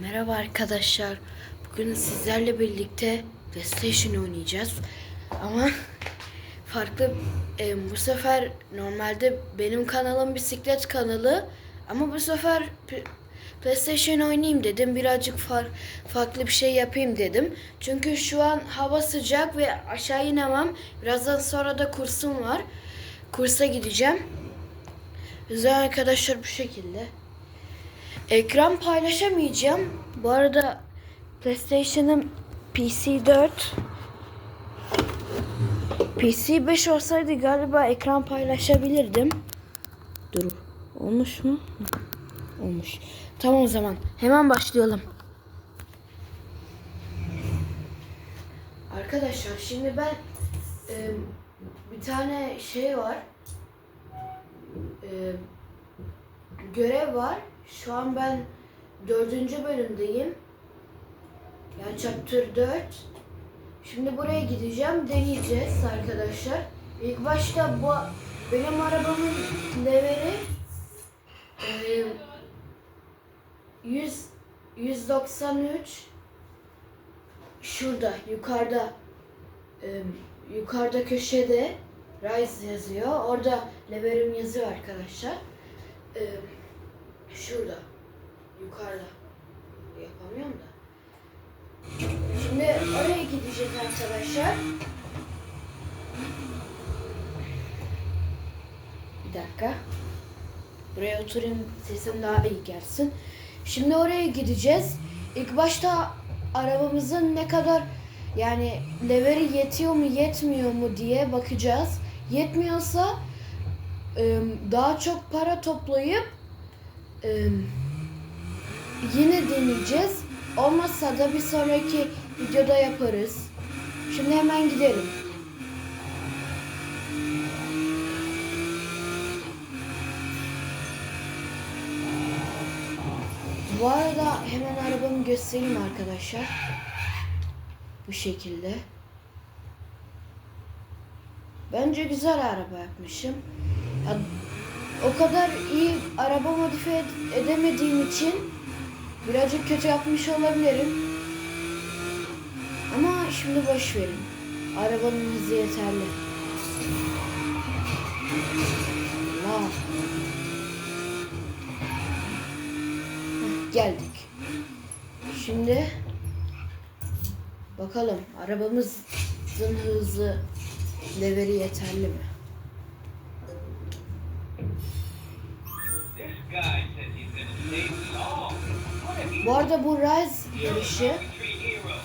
Merhaba arkadaşlar. Bugün sizlerle birlikte PlayStation oynayacağız. Ama farklı e, bu sefer normalde benim kanalım bisiklet kanalı ama bu sefer PlayStation oynayayım dedim. Birazcık far, farklı bir şey yapayım dedim. Çünkü şu an hava sıcak ve aşağı inemem. Birazdan sonra da kursum var. Kursa gideceğim. Güzel arkadaşlar bu şekilde. Ekran paylaşamayacağım. Bu arada PlayStation'ım PC 4 PC 5 olsaydı galiba ekran paylaşabilirdim. Dur. Olmuş mu? Olmuş. Tamam o zaman. Hemen başlayalım. Arkadaşlar şimdi ben e, bir tane şey var. E, görev var. Şu an ben dördüncü bölümdeyim. Yani chapter 4. Şimdi buraya gideceğim. Deneyeceğiz arkadaşlar. İlk başta bu benim arabamın leveri e, 100 193 şurada yukarıda e, yukarıda köşede Rise yazıyor. Orada leverim yazıyor arkadaşlar. E, Şurada. Yukarıda. Yapamıyorum da. Şimdi oraya gideceğiz arkadaşlar. Bir dakika. Buraya oturayım sesim daha iyi gelsin. Şimdi oraya gideceğiz. İlk başta arabamızın ne kadar yani leveri yetiyor mu yetmiyor mu diye bakacağız. Yetmiyorsa ım, daha çok para toplayıp ee, yine deneyeceğiz. Olmazsa da bir sonraki videoda yaparız. Şimdi hemen gidelim. Bu arada hemen arabamı göstereyim arkadaşlar. Bu şekilde. Bence güzel araba yapmışım. Ya, o kadar iyi araba modifiye ed- edemediğim için birazcık kötü yapmış olabilirim. Ama şimdi boş verin. Arabanın hızı yeterli. Allah. Geldik. Şimdi bakalım arabamızın hızı leveri yeterli mi? Bu arada bu Rise yarışı three heroes?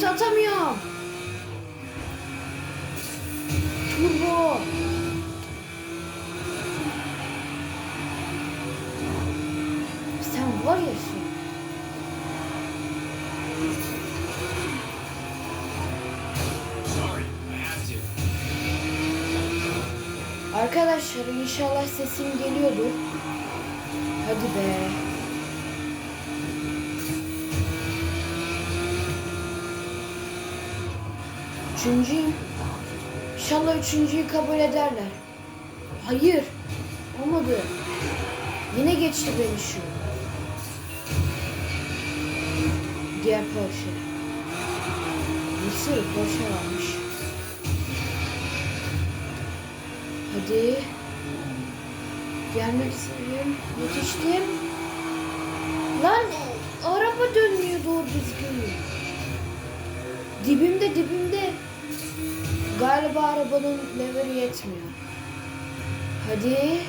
Drift atamıyorum. Turbo. Sen var ya to. Arkadaşlar inşallah sesim geliyordur. Hadi be. Üçüncüyüm. İnşallah üçüncüyü kabul ederler. Hayır. Olmadı. Yine geçti beni şu. Diğer Porsche. Bir sürü Porsche varmış. Hadi. Gelmek istiyorum. Yetiştim. Lan araba dönmüyor doğru düzgün. Dibimde dibimde. Galiba arabanın leveri yetmiyor. Hadi.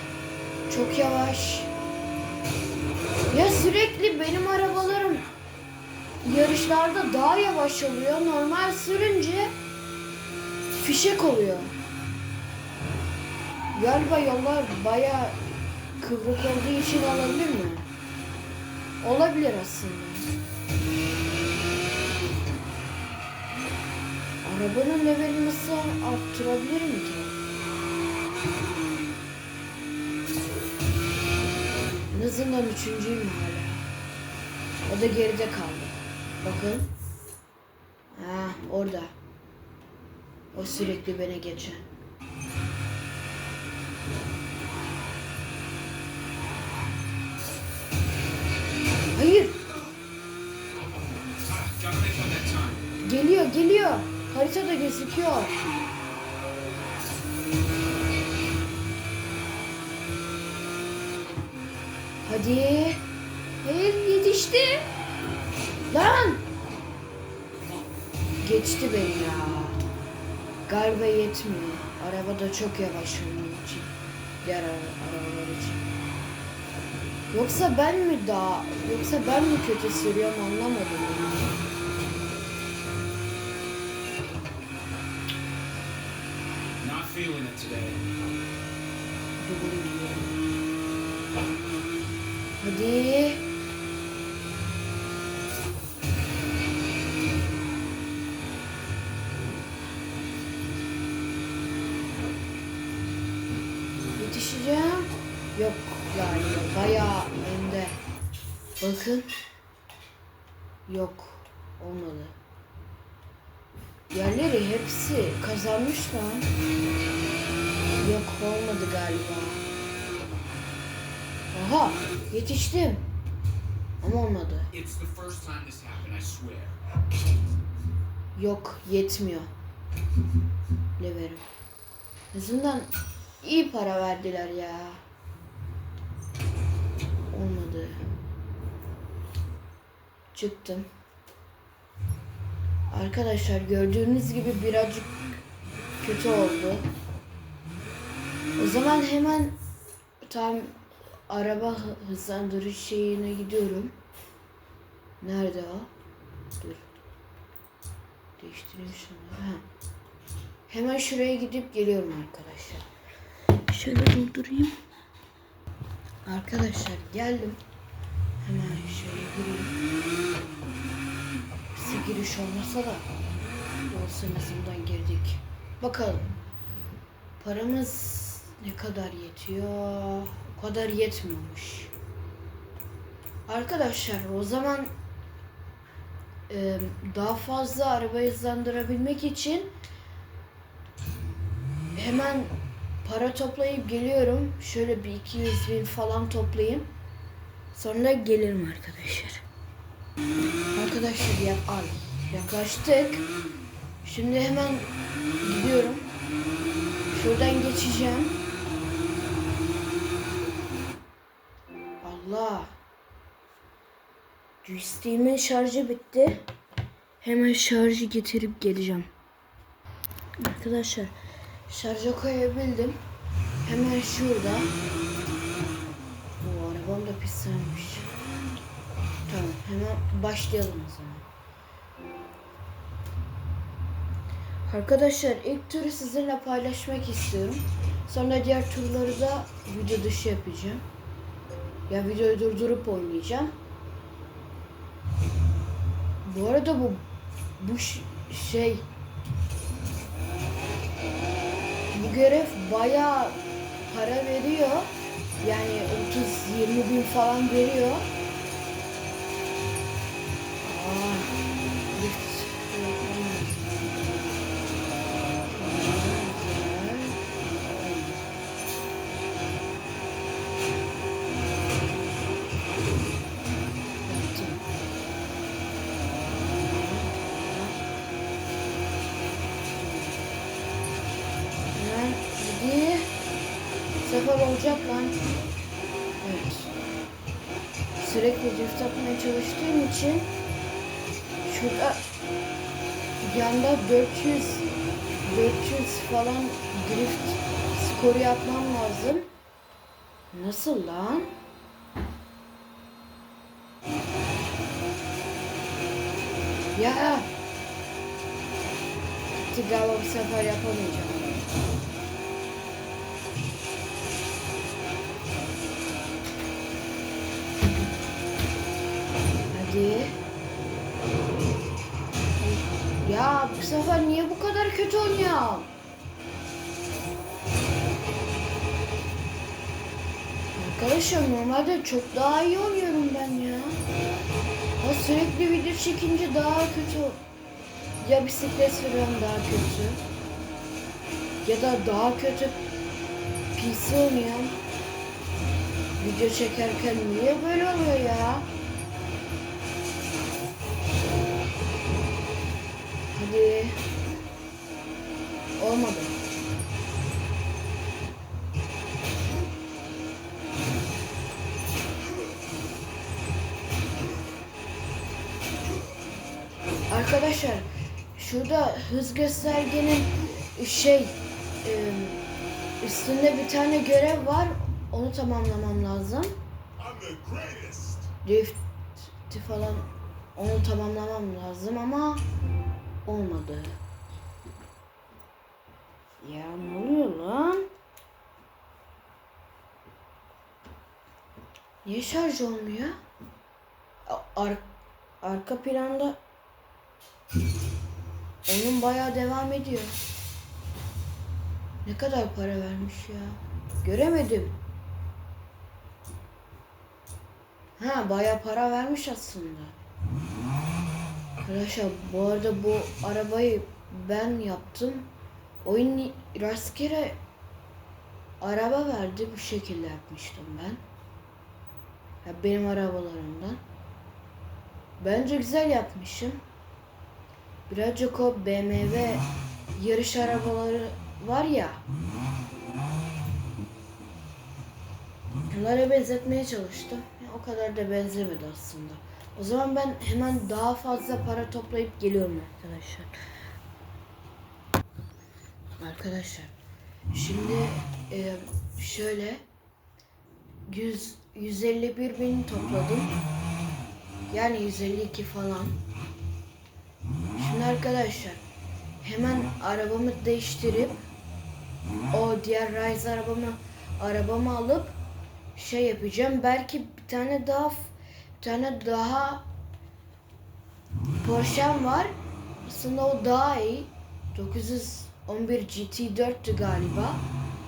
Çok yavaş. Ya sürekli benim arabalarım virajlarda daha yavaş oluyor. Normal sürünce fişek oluyor. Galiba yollar baya kıvrık olduğu için olabilir mi? Olabilir aslında. Arabanın levelini nasıl arttırabilirim ki? En azından üçüncüyüm hala. O da geride kaldı. Bakın. Ha orada. O sürekli beni geçen. Hayır. Geliyor geliyor. Haritada gözüküyor. Hadi. Hayır yetişti. Lan. Geçti beni ya. Galiba yetmiyor. Araba da çok yavaş onun için. Diğer ara- arabalar için. Yoksa ben mi daha, yoksa ben mi kötü sürüyorum anlamadım. ya. Feeling it today. Hadi. Yetişeceğim. Yok galiba bayağı önde. Bakın. Yok. Olmadı. Yerleri hepsi kazanmış lan. Yok olmadı galiba. Aha yetiştim. Ama olmadı. Yok yetmiyor. Leverim. Azından iyi para verdiler ya. Olmadı. Çıktım. Arkadaşlar gördüğünüz gibi birazcık kötü oldu. O zaman hemen tam araba hı- hızlandırış şeyine gidiyorum. Nerede o? Dur. Değiştireyim şunu. Ha. Hemen şuraya gidip geliyorum arkadaşlar. Şöyle doldurayım. Arkadaşlar geldim. Hemen şöyle gireyim. Bize giriş olmasa da olsun en girdik. Bakalım. Paramız ne kadar yetiyor? O kadar yetmiyormuş. Arkadaşlar o zaman daha fazla araba hızlandırabilmek için hemen para toplayıp geliyorum. Şöyle bir 200 bin falan toplayayım. Sonra gelirim arkadaşlar. Arkadaşlar yak. Yaklaştık. Şimdi hemen gidiyorum. Şuradan geçeceğim. Allah. Joystick'imin şarjı bitti. Hemen şarjı getirip geleceğim. Arkadaşlar şarja koyabildim. Hemen şurada. Bu arabam da pislenmiş. Tamam hemen başlayalım o zaman. Arkadaşlar ilk turu sizinle paylaşmak istiyorum. Sonra diğer turları da video dışı yapacağım. Ya videoyu durdurup oynayacağım. Bu arada bu bu şey bu görev bayağı para veriyor. Yani 30-20 bin falan veriyor. Sefer olacak lan. Evet. Sürekli drift atmaya çalıştığım için şurada yanda 400 400 falan drift skoru yapmam lazım. Nasıl lan? Ya. Gitti galiba bu sefer yapamayacağım. Sefer niye bu kadar kötü oynuyorum? Arkadaşlar normalde çok daha iyi oynuyorum ben ya. Ya sürekli video çekince daha kötü. Ya bisiklet sürüyorum daha kötü. Ya da daha kötü PC oynuyorum. Video çekerken niye böyle oluyor ya? Hadi. Olmadı. Arkadaşlar şurada hız göstergenin şey e, üstünde bir tane görev var. Onu tamamlamam lazım. Drift'i falan onu tamamlamam lazım ama olmadı. Ya ne oluyor lan? Niye şarj olmuyor? Ar arka planda oyun bayağı devam ediyor. Ne kadar para vermiş ya? Göremedim. Ha bayağı para vermiş aslında. Arkadaşlar bu arada bu arabayı ben yaptım. Oyun rastgele araba verdi bu şekilde yapmıştım ben. Ya benim arabalarımdan. Bence güzel yapmışım. Birazcık o BMW yarış arabaları var ya. Bunlara benzetmeye çalıştım. O kadar da benzemedi aslında. O zaman ben hemen daha fazla para toplayıp geliyorum arkadaşlar. Arkadaşlar şimdi e, şöyle 100 151 bin topladım. Yani 152 falan. Şimdi arkadaşlar hemen arabamı değiştirip o diğer Rise arabamı arabamı alıp şey yapacağım. Belki bir tane daha tane daha Porsche'm var. Aslında o daha iyi. 911 GT4'tü galiba.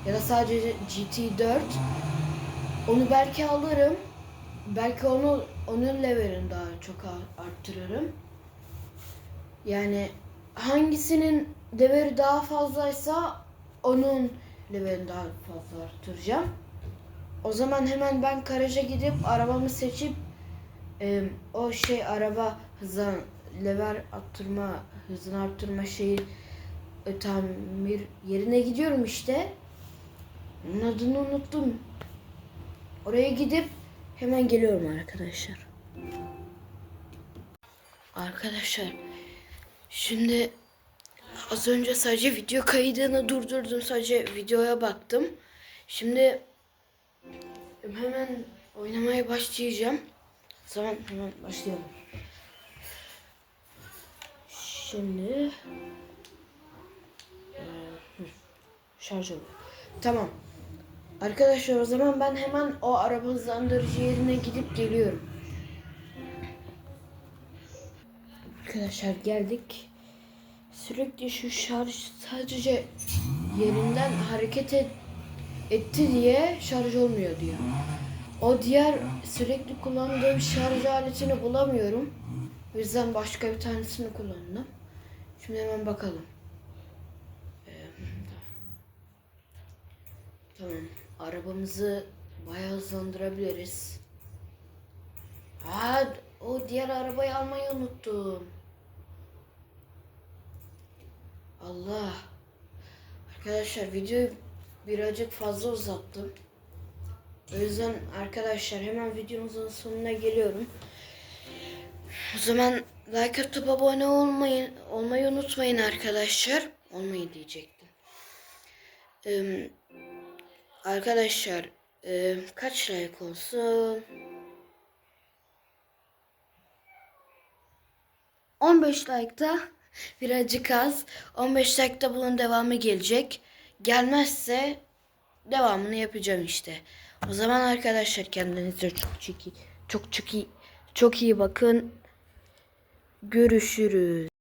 Ya da sadece GT4. Onu belki alırım. Belki onu onun levelini daha çok arttırırım. Yani hangisinin leveli daha fazlaysa onun levelini daha fazla arttıracağım. O zaman hemen ben garaja gidip arabamı seçip e, o şey araba hızan level arttırma hızını arttırma şeyi e, tamir yerine gidiyorum işte. Onun adını unuttum. Oraya gidip hemen geliyorum arkadaşlar. Arkadaşlar şimdi az önce sadece video kaydını durdurdum. Sadece videoya baktım. Şimdi hemen oynamaya başlayacağım. Zaman hemen başlayalım. Şimdi hı, şarj oluyor. Tamam. Arkadaşlar o zaman ben hemen o araba hızlandırıcı yerine gidip geliyorum. Arkadaşlar geldik. Sürekli şu şarj sadece yerinden hareket et, etti diye şarj olmuyor diyor. O diğer sürekli kullandığım şarj aletini bulamıyorum. O yüzden başka bir tanesini kullandım. Şimdi hemen bakalım. Ee, Tamam. Arabamızı bayağı hızlandırabiliriz. Aa, o diğer arabayı almayı unuttum. Allah. Arkadaşlar videoyu birazcık fazla uzattım. O yüzden arkadaşlar hemen videomuzun sonuna geliyorum. O zaman like atıp abone olmayı, olmayı unutmayın arkadaşlar. Olmayı diyecektim. Ee, arkadaşlar e, kaç like olsun? 15 like'da birazcık az. 15 like'da bunun devamı gelecek. Gelmezse devamını yapacağım işte. O zaman arkadaşlar kendinize çok çok iyi, çok çok iyi, çok iyi bakın. Görüşürüz.